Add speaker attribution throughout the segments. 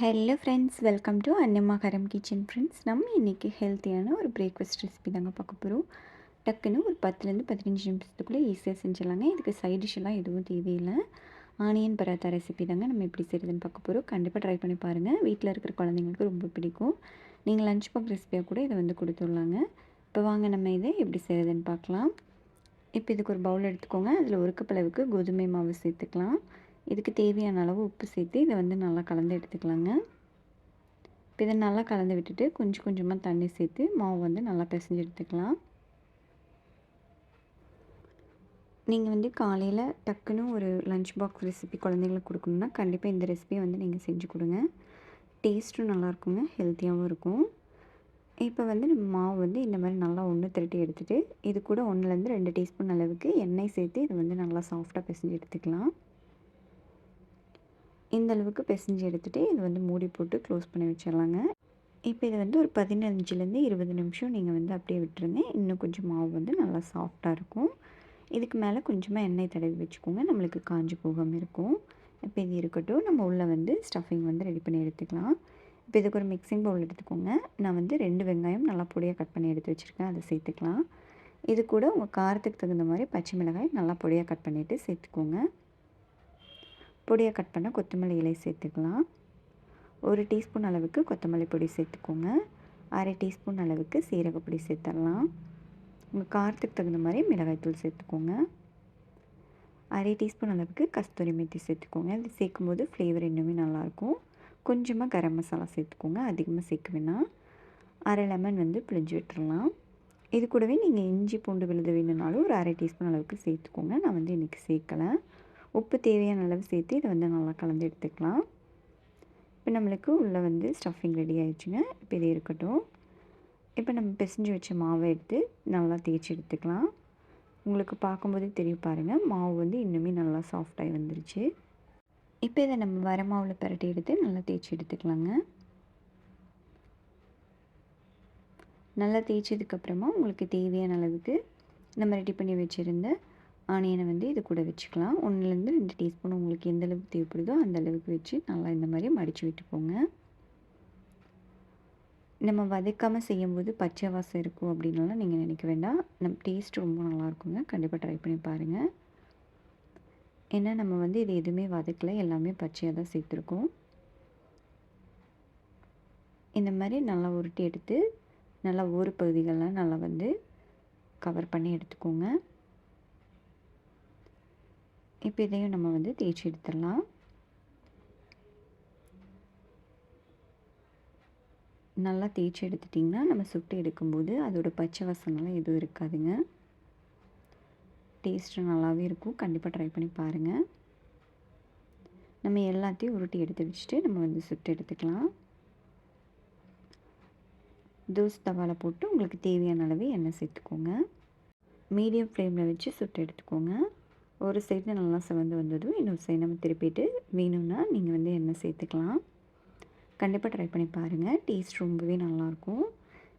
Speaker 1: Hello friends welcome to Annammakaram kitchen friends நம்ம இன்றைக்கி ஹெல்த்தியான ஒரு பிரேக்ஃபாஸ்ட் ரெசிபி தாங்க பார்க்க போகிறோம் டக்குன்னு ஒரு பத்துலேருந்து பதினஞ்சு நிமிஷத்துக்குள்ளே ஈஸியாக செஞ்சிடலாங்க. இதுக்கு சைட் டிஷ்ஷெல்லாம் எதுவும் தேவையில்லை. ஆனியன் பராத்தா ரெசிபி தாங்க நம்ம எப்படி செய்கிறதுன்னு பார்க்க போகிறோம் கண்டிப்பாக ட்ரை பண்ணி பாருங்கள் வீட்டில் இருக்கிற குழந்தைங்களுக்கு ரொம்ப பிடிக்கும். நீங்கள் லஞ்ச் பாக் ரெசிபியாக கூட இதை வந்து கொடுத்துடலாங்க. இப்போ வாங்க நம்ம இதை எப்படி செய்கிறதுன்னு பார்க்கலாம். இப்போ இதுக்கு ஒரு பவுல் எடுத்துக்கோங்க. அதில் ஒரு கப் அளவுக்கு கோதுமை மாவு சேர்த்துக்கலாம். இதுக்கு தேவையான அளவு உப்பு சேர்த்து இதை வந்து நல்லா கலந்து எடுத்துக்கலாங்க. இப்போ இதை நல்லா கலந்து விட்டுட்டு கொஞ்சம் கொஞ்சமாக தண்ணி சேர்த்து மாவு வந்து நல்லா பிசைஞ்சு எடுத்துக்கலாம். நீங்கள் வந்து காலையில் டக்குன்னு ஒரு லஞ்ச் பாக்ஸ் ரெசிபி குழந்தைங்களுக்கு கொடுக்கணுன்னா கண்டிப்பாக இந்த ரெசிபியை வந்து நீங்கள் செஞ்சு கொடுங்க. டேஸ்ட்டும் நல்லாயிருக்குங்க ஹெல்த்தியாகவும் இருக்கும். இப்போ வந்து நம்ம மாவு வந்து இந்த மாதிரி நல்லா ஒன்று திரட்டி எடுத்துகிட்டு இது கூட ஒன்றுலேருந்து ரெண்டு டீஸ்பூன் அளவுக்கு எண்ணெய் சேர்த்து இதை வந்து நல்லா சாஃப்டாக பிசைஞ்சு எடுத்துக்கலாம். இந்த அளவுக்கு பிசைஞ்சு எடுத்துகிட்டு இது வந்து மூடி போட்டு க்ளோஸ் பண்ணி வச்சிடலாங்க. இப்போ இதை வந்து ஒரு பதினஞ்சுலேருந்து இருபது நிமிஷம் நீங்கள் வந்து அப்படியே விட்டுருங்க. இன்னும் கொஞ்சம் மாவு வந்து நல்லா சாஃப்டாக இருக்கும். இதுக்கு மேலே கொஞ்சமாக எண்ணெய் தடவி வச்சுக்கோங்க. நம்மளுக்கு காஞ்சி போகாமல் இருக்கும். இப்போ இது இருக்கட்டும். நம்ம உள்ளே வந்து ஸ்டஃபிங் வந்து ரெடி பண்ணி எடுத்துக்கலாம். இப்போ இதுக்கு ஒரு மிக்சிங் பவுல் எடுத்துக்கோங்க. நான் வந்து ரெண்டு வெங்காயம் நல்லா பொடியாக கட் பண்ணி எடுத்து வச்சுருக்கேன். அதை சேர்த்துக்கலாம். இது கூட உங்கள் காரத்துக்கு தகுந்த மாதிரி பச்சை மிளகாய் நல்லா பொடியாக கட் பண்ணிவிட்டு சேர்த்துக்கோங்க. பொடியாக கட் பண்ண கொத்தமல்லி இலை சேர்த்துக்கலாம். ஒரு டீஸ்பூன் அளவுக்கு கொத்தமல்லி பொடி சேர்த்துக்கோங்க. அரை டீஸ்பூன் அளவுக்கு சீரகப்பொடி சேர்த்துடலாம். உங்கள் காரத்துக்கு தகுந்த மாதிரி மிளகாய்த்தூள் சேர்த்துக்கோங்க. அரை டீஸ்பூன் அளவுக்கு கஸ்தூரி மெத்தி சேர்த்துக்கோங்க. இது சேர்க்கும்போது ஃப்ளேவர் இன்னுமே நல்லாயிருக்கும். கொஞ்சமாக கரம் மசாலா சேர்த்துக்கோங்க. அதிகமாக சேர்க்க வேணாம். அரை லெமன் வந்து பிழிஞ்சு விட்டுறலாம். இது கூடவே நீங்கள் இஞ்சி பூண்டு விழுது வேணும்னாலும் ஒரு அரை டீஸ்பூன் அளவுக்கு சேர்த்துக்கோங்க. நான் வந்து இன்றைக்கி சேர்க்கலை. உப்பு தேவையான அளவு சேர்த்து இதை வந்து நல்லா கலந்து எடுத்துக்கலாம். இப்போ நம்மளுக்கு உள்ளே வந்து ஸ்டஃபிங் ரெடி ஆயிடுச்சுங்க. இப்போ இது இருக்கட்டும். இப்போ நம்ம பிசைஞ்சு வச்ச மாவை எடுத்து நல்லா தேய்ச்சி எடுத்துக்கலாம். உங்களுக்கு பார்க்கும்போதே தெரியும் பாருங்கள் மாவு வந்து இன்னுமே நல்லா சாஃப்டாகி வந்துருச்சு. இப்போ இதை நம்ம வர மாவில் பரட்டி எடுத்து நல்லா தேய்ச்சி எடுத்துக்கலாங்க. நல்லா தேய்ச்சதுக்கப்புறமா உங்களுக்கு தேவையான அளவுக்கு நம்ம ரெடி பண்ணி வச்சுருந்த ஆனியனை வந்து இது கூட வச்சுக்கலாம். ஒன்றுலேருந்து ரெண்டு டீஸ்பூன் உங்களுக்கு எந்த அளவுக்கு தேவைப்படுதோ அந்த அளவுக்கு வச்சு நல்லா இந்த மாதிரி மடித்து விட்டுக்கோங்க. நம்ம வதக்காமல் செய்யும்போது பச்சை வாசம் இருக்கும் அப்படின்லாம் நீங்கள் நினைக்க வேண்டாம். நம்ம டேஸ்ட் ரொம்ப நல்லாயிருக்குங்க. கண்டிப்பாக ட்ரை பண்ணி பாருங்கள் ஏன்னா நம்ம வந்து இது எதுவுமே வதக்கலை. எல்லாமே பச்சையாக தான் சேர்த்துருக்கோம். இந்த மாதிரி நல்லா உருட்டி எடுத்து நல்லா ஊறு பகுதிகளெலாம் நல்லா வந்து கவர் பண்ணி எடுத்துக்கோங்க. இப்போ இதையும் நம்ம வந்து தேய்ச்சி எடுத்துடலாம். நல்லா தேய்ச்சி எடுத்துட்டிங்கன்னா நம்ம சுட்டு எடுக்கும்போது அதோடய பச்சை வசனம்லாம் எதுவும் இருக்காதுங்க. டேஸ்ட்டு நல்லாவே இருக்கும். கண்டிப்பாக ட்ரை பண்ணி பாருங்கள் நம்ம எல்லாத்தையும் உருட்டி எடுத்து வச்சுட்டு நம்ம வந்து சுட்டு எடுத்துக்கலாம். தோசை தவாவில் போட்டு உங்களுக்கு தேவையான அளவு எண்ணெய் சேர்த்துக்கோங்க. மீடியம் ஃப்ளேமில் வச்சு சுட்டு எடுத்துக்கோங்க. ஒரு சைடு நல்லா செவந்து வந்ததும் இன்னொரு சைடு நம்ம திருப்பிட்டு வேணும்னா நீங்கள் வந்து எண்ணெய் சேர்த்துக்கலாம். கண்டிப்பாக ட்ரை பண்ணி பாருங்கள் டேஸ்ட் ரொம்பவே நல்லாயிருக்கும்.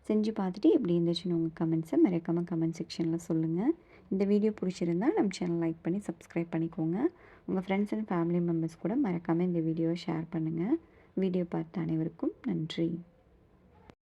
Speaker 1: செஞ்சு பார்த்துட்டு எப்படி இருந்துச்சுன்னு உங்கள் கமெண்ட்ஸை மறக்காமல் கமெண்ட் செக்ஷனில் சொல்லுங்கள் இந்த வீடியோ பிடிச்சிருந்தா நம்ம சேனல் லைக் பண்ணி சப்ஸ்கிரைப் பண்ணிக்கோங்க. உங்கள் ஃப்ரெண்ட்ஸ் அண்ட் ஃபேமிலி மெம்பர்ஸ் கூட மறக்காமல் இந்த வீடியோவை ஷேர் பண்ணுங்கள் வீடியோ பார்த்த அனைவருக்கும் நன்றி.